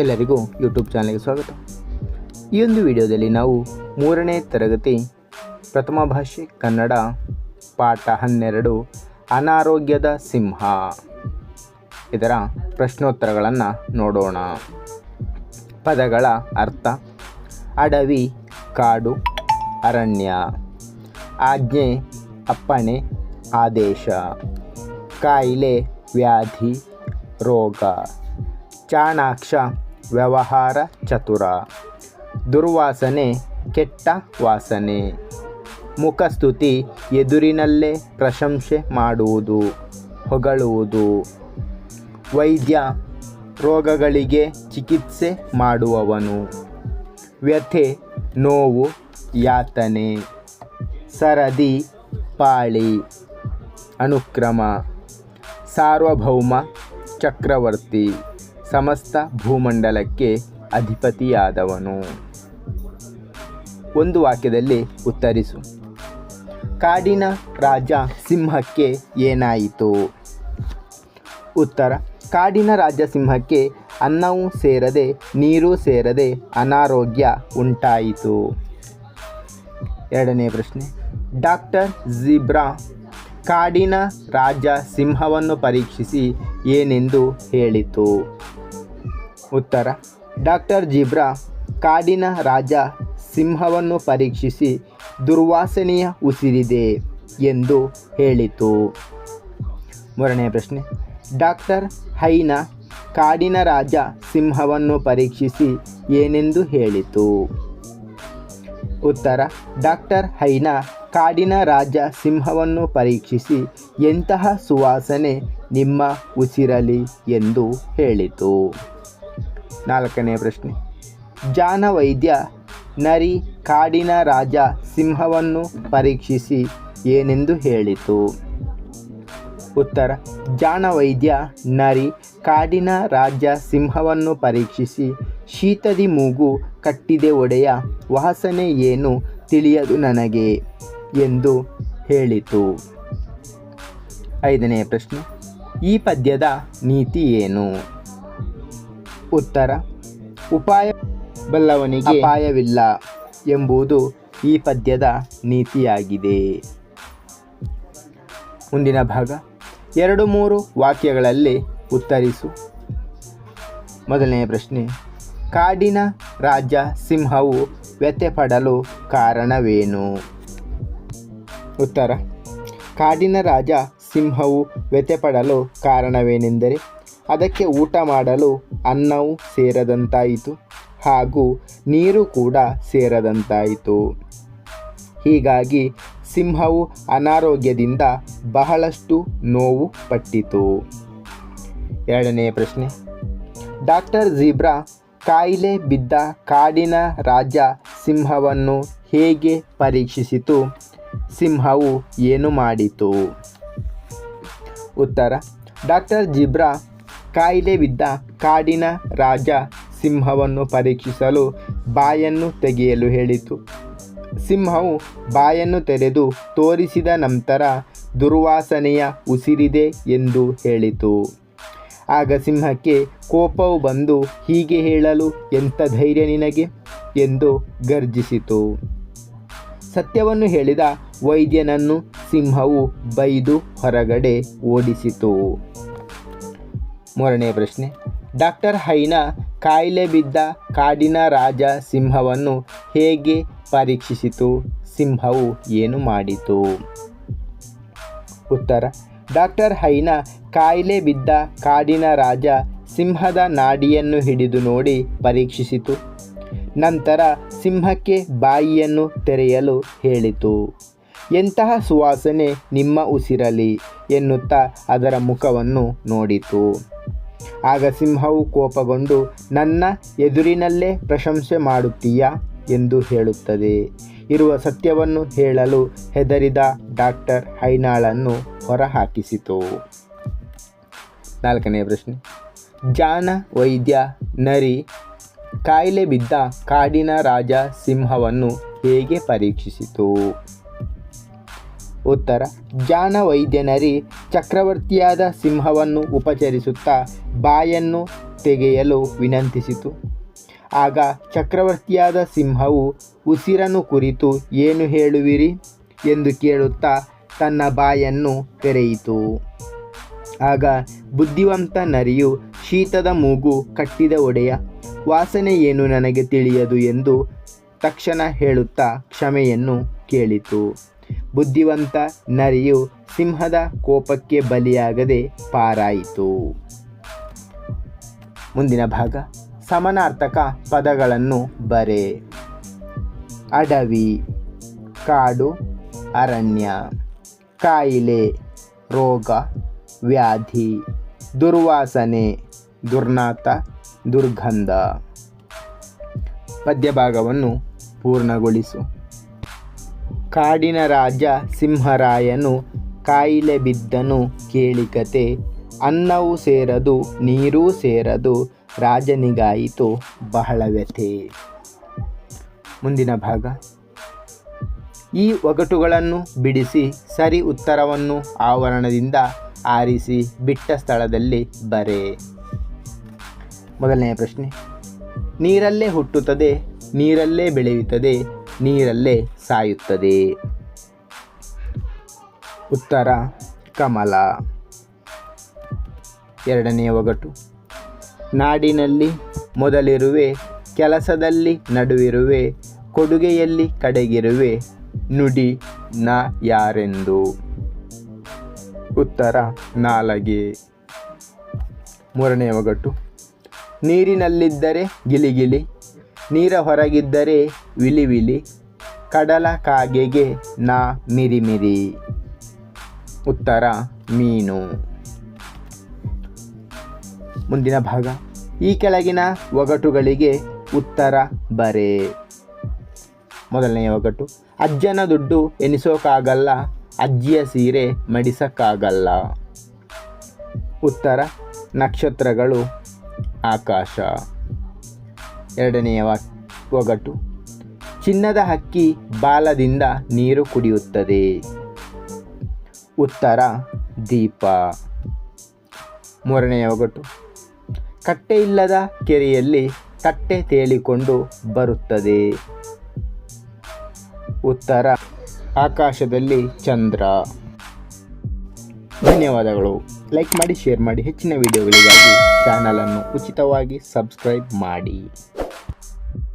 ಎಲ್ಲರಿಗೂ ಯೂಟ್ಯೂಬ್ ಚಾನಲ್ಗೆ ಸ್ವಾಗತ. ಈ ಒಂದು ವಿಡಿಯೋದಲ್ಲಿ ನಾವು ಮೂರನೇ ತರಗತಿ ಪ್ರಥಮ ಭಾಷೆ ಕನ್ನಡ ಪಾಠ ಹನ್ನೆರಡು ಅನಾರೋಗ್ಯದ ಸಿಂಹ ಇದರ ಪ್ರಶ್ನೋತ್ತರಗಳನ್ನು ನೋಡೋಣ. ಪದಗಳ ಅರ್ಥ ಅಡವಿ, ಕಾಡು, ಅರಣ್ಯ, ಆಜ್ಞೆ, ಅಪ್ಪಣೆ, ಆದೇಶ, ಕಾಯಿಲೆ, ವ್ಯಾಧಿ, ರೋಗ. ಚಾಣಾಕ್ಷ ವ್ಯವಹಾರ ಚತುರ. ದುರ್ವಾಸನೆ, ಕೆಟ್ಟ ವಾಸನೆ. ಮುಖಸ್ತುತಿ, ಎದುರಿನಲ್ಲೇ ಪ್ರಶಂಸೆ ಮಾಡುವುದು, ಹೊಗಳುವುದು. ವೈದ್ಯ, ರೋಗಗಳಿಗೆ ಚಿಕಿತ್ಸೆ ಮಾಡುವವನು. ವ್ಯಥೆ, ನೋವು, ಯಾತನೆ. ಸರದಿ, ಪಾಳಿ. ಅನುಕ್ರಮ. ಸಾರ್ವಭೌಮ ಚಕ್ರವರ್ತಿ. ಸಮಸ್ತ ಭೂಮಂಡಲಕ್ಕೆ ಅಧಿಪತಿಯಾದವನು. ಒಂದು ವಾಕ್ಯದಲ್ಲಿ ಉತ್ತರಿಸು. ಕಾಡಿನ ರಾಜ ಸಿಂಹಕ್ಕೆ ಏನಾಯಿತು? ಉತ್ತರ, ಕಾಡಿನ ರಾಜ ಸಿಂಹಕ್ಕೆ ಅನ್ನವೂ ಸೇರದೆ, ನೀರೂ ಸೇರದೆ ಅನಾರೋಗ್ಯ ಉಂಟಾಯಿತು. ಎರಡನೇ ಪ್ರಶ್ನೆ, ಡಾಕ್ಟರ್ ಜಿಬ್ರಾ ಕಾಡಿನ ರಾಜ ಸಿಂಹವನ್ನು ಪರೀಕ್ಷಿಸಿ ಏನೆಂದು ಹೇಳಿತು? ಉತ್ತರ. ಡಾಕ್ಟರ್ ಜಿಬ್ರಾ, ಕಾಡಿನ ರಾಜ ಸಿಂಹವನ್ನು ಪರೀಕ್ಷಿಸಿ ದುರ್ವಾಸನೆಯ ಉಸಿರಿದೆ ಎಂದು ಹೇಳಿತು. ಮೂರನೆಯ ಪ್ರಶ್ನೆ. ಡಾಕ್ಟರ್ ಹೈನ, ಕಾಡಿನ ರಾಜ ಸಿಂಹವನ್ನು ಪರೀಕ್ಷಿಸಿ ಏನೆಂದು ಹೇಳಿತು? ಉತ್ತರ. ಡಾಕ್ಟರ್ ಹೈನ, ಕಾಡಿನ ರಾಜ ಸಿಂಹವನ್ನು ಪರೀಕ್ಷಿಸಿ ಎಂತಹ ಸುವಾಸನೆ ನಿಮ್ಮ ಉಸಿರಲಿ ಎಂದು ಹೇಳಿತು. ನಾಲ್ಕನೇ ಪ್ರಶ್ನೆ. ಜಾನವೈದ್ಯ ನರಿ ಕಾಡಿನ ರಾಜ ಸಿಂಹವನ್ನು ಪರೀಕ್ಷಿಸಿ ಏನೆಂದು ಹೇಳಿತು? ಉತ್ತರ ಜಾಣವೈದ್ಯ ನರಿ ಕಾಡಿನ ರಾಜ ಸಿಂಹವನ್ನು ಪರೀಕ್ಷಿಸಿ ಶೀತದಿ ಮೂಗು ಕಟ್ಟಿದೆ ಒಡೆಯ ವಾಸನೆ ಏನು ತಿಳಿಯದು ನನಗೆ ಎಂದು ಹೇಳಿತು. ಐದನೇ ಪ್ರಶ್ನೆ, ಈ ಪದ್ಯದ ನೀತಿ ಏನು? ಉತ್ತರ. ಉಪಾಯ ಬಲ್ಲವನಿಗೆ ಅಪಾಯವಿಲ್ಲ ಎಂಬುದು ಈ ಪದ್ಯದ ನೀತಿಯಾಗಿದೆ. ಮುಂದಿನ ಭಾಗ. ಎರಡು ಮೂರು ವಾಕ್ಯಗಳಲ್ಲಿ ಉತ್ತರಿಸು. ಮೊದಲನೆಯ ಪ್ರಶ್ನೆ. ಕಾಡಿನ ರಾಜ ಸಿಂಹವು ವ್ಯಥೆಪಡಲು ಕಾರಣವೇನು? ಉತ್ತರ. ಕಾಡಿನ ರಾಜ ಸಿಂಹವು ವ್ಯಥೆಪಡಲು ಕಾರಣವೇನೆಂದರೆ ಅದಕ್ಕೆ ಊಟ ಮಾಡಲು ಅನ್ನವು ಸೇರದಂತಾಯಿತು ಹಾಗೂ ನೀರು ಕೂಡ ಸೇರದಂತಾಯಿತು. ಹೀಗಾಗಿ ಸಿಂಹವು ಅನಾರೋಗ್ಯದಿಂದ ಬಹಳಷ್ಟು ನೋವು ಪಟ್ಟಿತು. ಎರಡನೇ ಪ್ರಶ್ನೆ. ಡಾಕ್ಟರ್ ಜೀಬ್ರಾ ಕಾಯಿಲೆ ಬಿದ್ದ ಕಾಡಿನ ರಾಜ ಸಿಂಹವನ್ನು ಹೇಗೆ ಪರೀಕ್ಷಿಸಿತು? ಸಿಂಹವು ಏನು ಮಾಡಿತು? ಉತ್ತರ. ಡಾಕ್ಟರ್ ಜಿಬ್ರಾ ಕಾಯಿಲೆ ಬಿದ್ದ ಕಾಡಿನ ರಾಜ ಸಿಂಹವನ್ನು ಪರೀಕ್ಷಿಸಲು ಬಾಯನ್ನು ತೆಗೆಯಲು ಹೇಳಿತು. ಸಿಂಹವು ಬಾಯನ್ನು ತೆರೆದು ತೋರಿಸಿದ ನಂತರ ದುರ್ವಾಸನೆಯ ಉಸಿರಿದೆ ಎಂದು ಹೇಳಿತು. ಆಗ ಸಿಂಹಕ್ಕೆ ಕೋಪವು ಬಂದು ಹೀಗೆ ಹೇಳಲು ಎಂಥ ಧೈರ್ಯ ನಿನಗೆ? ಎಂದು ಗರ್ಜಿಸಿತು. ಸತ್ಯವನ್ನು ಹೇಳಿದ ವೈದ್ಯನನ್ನು ಸಿಂಹವು ಬೈದು ಹೊರಗಡೆ ಓಡಿಸಿತು. ಮೂರನೇ ಪ್ರಶ್ನೆ. ಡಾಕ್ಟರ್ ಹೈನ ಕಾಯಿಲೆ ಬಿದ್ದ ಕಾಡಿನ ರಾಜ ಸಿಂಹವನ್ನು ಹೇಗೆ ಪರೀಕ್ಷಿಸಿತು? ಸಿಂಹವು ಏನು ಮಾಡಿತು? ಉತ್ತರ. ಡಾಕ್ಟರ್ ಹೈನ ಕಾಯಿಲೆ ಬಿದ್ದ ಕಾಡಿನ ರಾಜ ಸಿಂಹದ ನಾಡಿಯನ್ನು ಹಿಡಿದು ನೋಡಿ ಪರೀಕ್ಷಿಸಿತು. ನಂತರ ಸಿಂಹಕ್ಕೆ ಬಾಯಿಯನ್ನು ತೆರೆಯಲು ಹೇಳಿತು. ಎಂತಹ ಸುವಾಸನೆ ನಿಮ್ಮ ಉಸಿರಲಿ ಎನ್ನುತ್ತಾ ಅದರ ಮುಖವನ್ನು ನೋಡಿತು. ಆಗ ಸಿಂಹವು ಕೋಪಗೊಂಡು, ನನ್ನ ಎದುರಿನಲ್ಲೇ ಪ್ರಶಂಸೆ ಮಾಡುತ್ತೀಯಾ? ಎಂದು ಹೇಳುತ್ತದೆ. ಇರುವ ಸತ್ಯವನ್ನು ಹೇಳಲು ಹೆದರಿದ ಡಾಕ್ಟರ್ ಹೈನಾಳನ್ನು ಹೊರಹಾಕಿಸಿತು. ನಾಲ್ಕನೇ ಪ್ರಶ್ನೆ. ಜಾನ ವೈದ್ಯ ನರಿ ಕಾಯಿಲೆ ಬಿದ್ದ ಕಾಡಿನ ರಾಜ ಸಿಂಹವನ್ನು ಹೇಗೆ ಪರೀಕ್ಷಿಸಿತು? ಉತ್ತರ. ಜಾನ ವೈದ್ಯನರಿ ಚಕ್ರವರ್ತಿಯಾದ ಸಿಂಹವನ್ನು ಉಪಚರಿಸುತ್ತಾ ಬಾಯನ್ನು ತೆಗೆಯಲು ವಿನಂತಿಸಿತು. ಆಗ ಚಕ್ರವರ್ತಿಯಾದ ಸಿಂಹವು ಉಸಿರನ್ನು ಕುರಿತು ಏನು ಹೇಳುವಿರಿ ಎಂದು ಕೇಳುತ್ತಾ ತನ್ನ ಬಾಯನ್ನು ತೆರೆಯಿತು. ಆಗ ಬುದ್ಧಿವಂತ ನರಿಯು ಶೀತದ ಮೂಗು ಕಟ್ಟಿದ ಒಡೆಯ, ವಾಸನೆ ಏನು ನನಗೆ ತಿಳಿಯದು ಎಂದು ತಕ್ಷಣ ಹೇಳುತ್ತಾ ಕ್ಷಮೆಯನ್ನು ಕೇಳಿತು. ಬುದ್ಧಿವಂತ ನರಿಯು ಸಿಂಹದ ಕೋಪಕ್ಕೆ ಬಲಿಯಾಗದೆ ಪಾರಾಯಿತು. ಮುಂದಿನ ಭಾಗ ಸಮನಾರ್ಥಕ ಪದಗಳನ್ನು ಬರೆ. ಅಡವಿ, ಕಾಡು, ಅರಣ್ಯ, ಕಾಯಿಲೆ, ರೋಗ, ವ್ಯಾಧಿ, ದುರ್ವಾಸನೆ, ದುರ್ನಾತ, ದುರ್ಗಂಧ. ಪದ್ಯಭಾಗವನ್ನು ಪೂರ್ಣಗೊಳಿಸು. ಕಾಡಿನ ರಾಜ ಸಿಂಹರಾಯನು ಕಾಯಿಲೆ ಬಿದ್ದನು ಕೇಳಿಕತೆ ಅನ್ನವೂ ಸೇರದು, ನೀರೂ ಸೇರದು, ರಾಜನಿಗಾಯಿತು ಬಹಳ ವ್ಯಥೆ. ಮುಂದಿನ ಭಾಗ. ಈ ಒಗಟುಗಳನ್ನು ಬಿಡಿಸಿ ಸರಿ ಉತ್ತರವನ್ನು ಆವರಣದಿಂದ ಆರಿಸಿ ಬಿಟ್ಟ ಸ್ಥಳದಲ್ಲಿ ಬರೆ. ಮೊದಲನೆಯ ಪ್ರಶ್ನೆ. ನೀರಲ್ಲೇ ಹುಟ್ಟುತ್ತದೆ, ನೀರಲ್ಲೇ ಬೆಳೆಯುತ್ತದೆ, ನೀರಲ್ಲೇ ಸಾಯುತ್ತದೆ. ಉತ್ತರ, ಕಮಲ. ಎರಡನೆಯ ಒಗಟು. ನಾಡಿನಲ್ಲಿ ಮೊದಲಿರುವೆ, ಕೆಲಸದಲ್ಲಿ ನಡುವಿರುವೆ, ಕೊಡುಗೆಯಲ್ಲಿ ಕಡೆಗಿರುವೆ, ನುಡಿ ನ ಯಾರೆಂದು? ಉತ್ತರ, ನಾಲಗೆ. ಮೂರನೆಯ ಒಗಟು. ನೀರಿನಲ್ಲಿದ್ದರೆ ಗಿಲಿಗಿಲಿ, ನೀರ ಹೊರಗಿದ್ದರೆ ವಿಲಿ ವಿಲಿ ಕಡಲ ಕಾಗೆಗೆ ನಾ ಮಿರಿಮಿರಿ. ಉತ್ತರ, ಮೀನು. ಮುಂದಿನ ಭಾಗ. ಈ ಕೆಳಗಿನ ಒಗಟುಗಳಿಗೆ ಉತ್ತರ ಬರೆ. ಮೊದಲನೆಯ ಒಗಟು. ಅಜ್ಜನ ದುಡ್ಡು ಎನಿಸೋಕ್ಕಾಗಲ್ಲ ಅಜ್ಜಿಯ ಸೀರೆ ಮಡಿಸೋಕ್ಕಾಗಲ್ಲ. ಉತ್ತರ, ನಕ್ಷತ್ರಗಳು ಆಕಾಶ. ಎರಡನೆಯ ಒಗಟು. ಚಿನ್ನದ ಹಕ್ಕಿ ಬಾಲದಿಂದ ನೀರು ಕುಡಿಯುತ್ತದೆ. ಉತ್ತರ, ದೀಪ. ಮೂರನೆಯ ಒಗಟು. ಕಟ್ಟೆ ಇಲ್ಲದ ಕೆರೆಯಲ್ಲಿ ತಟ್ಟೆ ತೇಲಿಕೊಂಡು ಬರುತ್ತದೆ. ಉತ್ತರ, ಆಕಾಶದಲ್ಲಿ ಚಂದ್ರ. ಧನ್ಯವಾದಗಳು. ಲೈಕ್ ಮಾಡಿ, ಶೇರ್ ಮಾಡಿ. ಹೆಚ್ಚಿನ ವಿಡಿಯೋಗಳಿಗಾಗಿ ಚಾನಲನ್ನು ಉಚಿತವಾಗಿ ಸಬ್ಸ್ಕ್ರೈಬ್ ಮಾಡಿ.